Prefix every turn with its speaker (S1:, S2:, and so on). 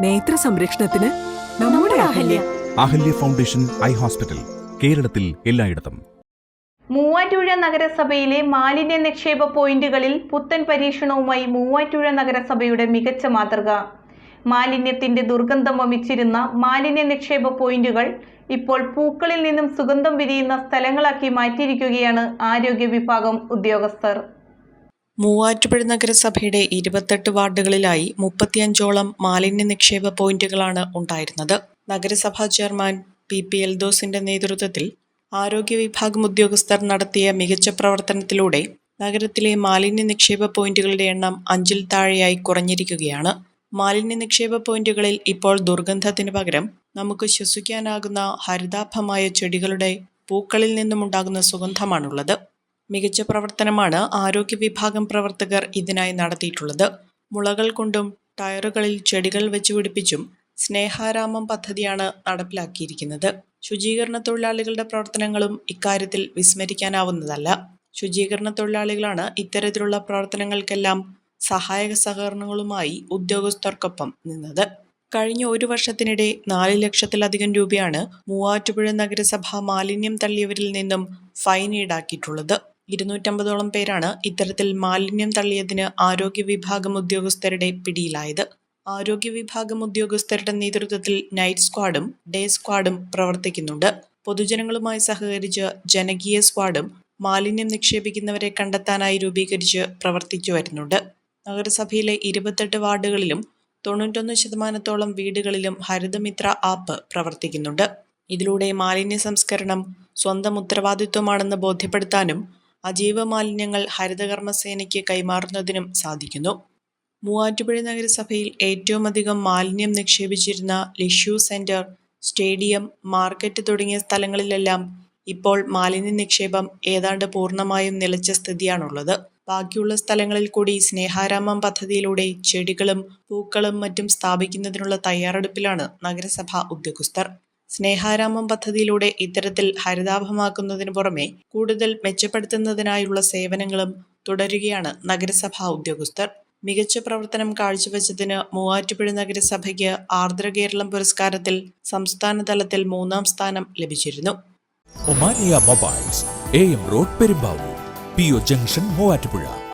S1: നേത്ര സംരക്ഷണത്തിന് നമ്മുടെ Ahalya.
S2: Ahalya foundation eye hospital കേരളത്തിൽ എല്ലായിടത്തും.
S3: മൂവാറ്റുപുഴ നഗരസഭയിലെ മാലിന്യ നിക്ഷേപ പോയിന്റുകളിൽ പുത്തൻ പരീക്ഷണവുമായി മൂവാറ്റുപുഴ നഗരസഭയുടെ മികച്ച മാതൃക. മാലിന്യത്തിന്റെ ദുർഗന്ധം വമിച്ചിരുന്ന മാലിന്യ നിക്ഷേപ പോയിന്റുകൾ ഇപ്പോൾ പൂക്കളിൽ നിന്നും സുഗന്ധം വിരിയുന്ന സ്ഥലങ്ങളാക്കി മാറ്റിയിരിക്കുകയാണ് ആരോഗ്യ വിഭാഗം ഉദ്യോഗസ്ഥർ.
S4: മൂവാറ്റുപുഴ നഗരസഭയുടെ ഇരുപത്തെട്ട് വാർഡുകളിലായി മുപ്പത്തിയഞ്ചോളം മാലിന്യ നിക്ഷേപ പോയിന്റുകളാണ് ഉണ്ടായിരുന്നത്. നഗരസഭാ ചെയർമാൻ പി പി എൽദോസിന്റെ നേതൃത്വത്തിൽ ആരോഗ്യ വിഭാഗം ഉദ്യോഗസ്ഥർ നടത്തിയ മികച്ച പ്രവർത്തനത്തിലൂടെ നഗരത്തിലെ മാലിന്യ നിക്ഷേപ പോയിന്റുകളുടെ എണ്ണം അഞ്ചിൽ താഴെയായി കുറഞ്ഞിരിക്കുകയാണ്. മാലിന്യ നിക്ഷേപ പോയിന്റുകളിൽ ഇപ്പോൾ ദുർഗന്ധത്തിന് പകരം നമുക്ക് ശ്വസിക്കാനാകുന്ന ഹരിതാഭമായ ചെടികളുടെ പൂക്കളിൽ നിന്നുമുണ്ടാകുന്ന സുഗന്ധമാണുള്ളത്. മികച്ച പ്രവർത്തനമാണ് ആരോഗ്യ വിഭാഗം പ്രവർത്തകർ ഇതിനായി നടത്തിയിട്ടുള്ളത്. മുളകൾ കൊണ്ടും ടയറുകളിൽ ചെടികൾ വെച്ച് പിടിപ്പിച്ചും സ്നേഹാരാമം പദ്ധതിയാണ് നടപ്പിലാക്കിയിരിക്കുന്നത്. ശുചീകരണ തൊഴിലാളികളുടെ പ്രവർത്തനങ്ങളും ഇക്കാര്യത്തിൽ വിസ്മരിക്കാനാവുന്നതല്ല. ശുചീകരണ തൊഴിലാളികളാണ് ഇത്തരത്തിലുള്ള പ്രവർത്തനങ്ങൾക്കെല്ലാം സഹായക സഹകരണങ്ങളുമായി ഉദ്യോഗസ്ഥർക്കൊപ്പം നിന്നത്. കഴിഞ്ഞ ഒരു വർഷത്തിനിടെ നാല് ലക്ഷത്തിലധികം രൂപയാണ് മൂവാറ്റുപുഴ നഗരസഭ മാലിന്യം തള്ളിയവരിൽ നിന്നും ഫൈൻ ഈടാക്കിയിട്ടുള്ളത്. ഇരുന്നൂറ്റമ്പതോളം പേരാണ് ഇത്തരത്തിൽ മാലിന്യം തള്ളിയതിന് ആരോഗ്യ വിഭാഗം ഉദ്യോഗസ്ഥരുടെ പിടിയിലായത്. ആരോഗ്യ വിഭാഗം ഉദ്യോഗസ്ഥരുടെ നേതൃത്വത്തിൽ നൈറ്റ് സ്ക്വാഡും ഡേ സ്ക്വാഡും പ്രവർത്തിക്കുന്നുണ്ട്. പൊതുജനങ്ങളുമായി സഹകരിച്ച് ജനകീയ സ്ക്വാഡും മാലിന്യം നിക്ഷേപിക്കുന്നവരെ കണ്ടെത്താനായി രൂപീകരിച്ച് പ്രവർത്തിച്ചു വരുന്നുണ്ട്. നഗരസഭയിലെ ഇരുപത്തെട്ട് വാർഡുകളിലും തൊണ്ണൂറ്റൊന്ന് ശതമാനത്തോളം വീടുകളിലും ഹരിതമിത്ര ആപ്പ് പ്രവർത്തിക്കുന്നുണ്ട്. ഇതിലൂടെ മാലിന്യ സംസ്കരണം സ്വന്തം ഉത്തരവാദിത്വമാണെന്ന് ബോധ്യപ്പെടുത്താനും അജൈവ മാലിന്യങ്ങൾ ഹരിതകർമ്മസേനയ്ക്ക് കൈമാറുന്നതിനും സാധിക്കുന്നു. മൂവാറ്റുപുഴ നഗരസഭയിൽ ഏറ്റവും അധികം മാലിന്യം നിക്ഷേപിച്ചിരുന്ന ലിഷ്യൂ സെന്റർ സ്റ്റേഡിയം മാർക്കറ്റ് തുടങ്ങിയ സ്ഥലങ്ങളിലെല്ലാം ഇപ്പോൾ മാലിന്യ നിക്ഷേപം ഏതാണ്ട് പൂർണമായും നിലച്ച സ്ഥിതിയാണുള്ളത്. ബാക്കിയുള്ള സ്ഥലങ്ങളിൽ കൂടി സ്നേഹാരാമം പദ്ധതിയിലൂടെ ചെടികളും പൂക്കളും മറ്റും സ്ഥാപിക്കുന്നതിനുള്ള തയ്യാറെടുപ്പിലാണ് നഗരസഭാ ഉദ്യോഗസ്ഥർ. സ്നേഹാരാമം പദ്ധതിയിലൂടെ ഇത്തരത്തിൽ ഹരിതാഭമാക്കുന്നതിനു പുറമെ കൂടുതൽ മെച്ചപ്പെടുത്തുന്നതിനായുള്ള സേവനങ്ങളും തുടരുകയാണ് നഗരസഭാ ഉദ്യോഗസ്ഥർ. മികച്ച പ്രവർത്തനം കാഴ്ചവെച്ചതിന് മൂവാറ്റുപുഴ നഗരസഭയ്ക്ക് ആർദ്ര കേരളം പുരസ്കാരത്തിൽ സംസ്ഥാന തലത്തിൽ മൂന്നാം സ്ഥാനം ലഭിച്ചിരുന്നു.
S5: Omania mobiles A M road Perumbavoor P O junction Muvattupuzha.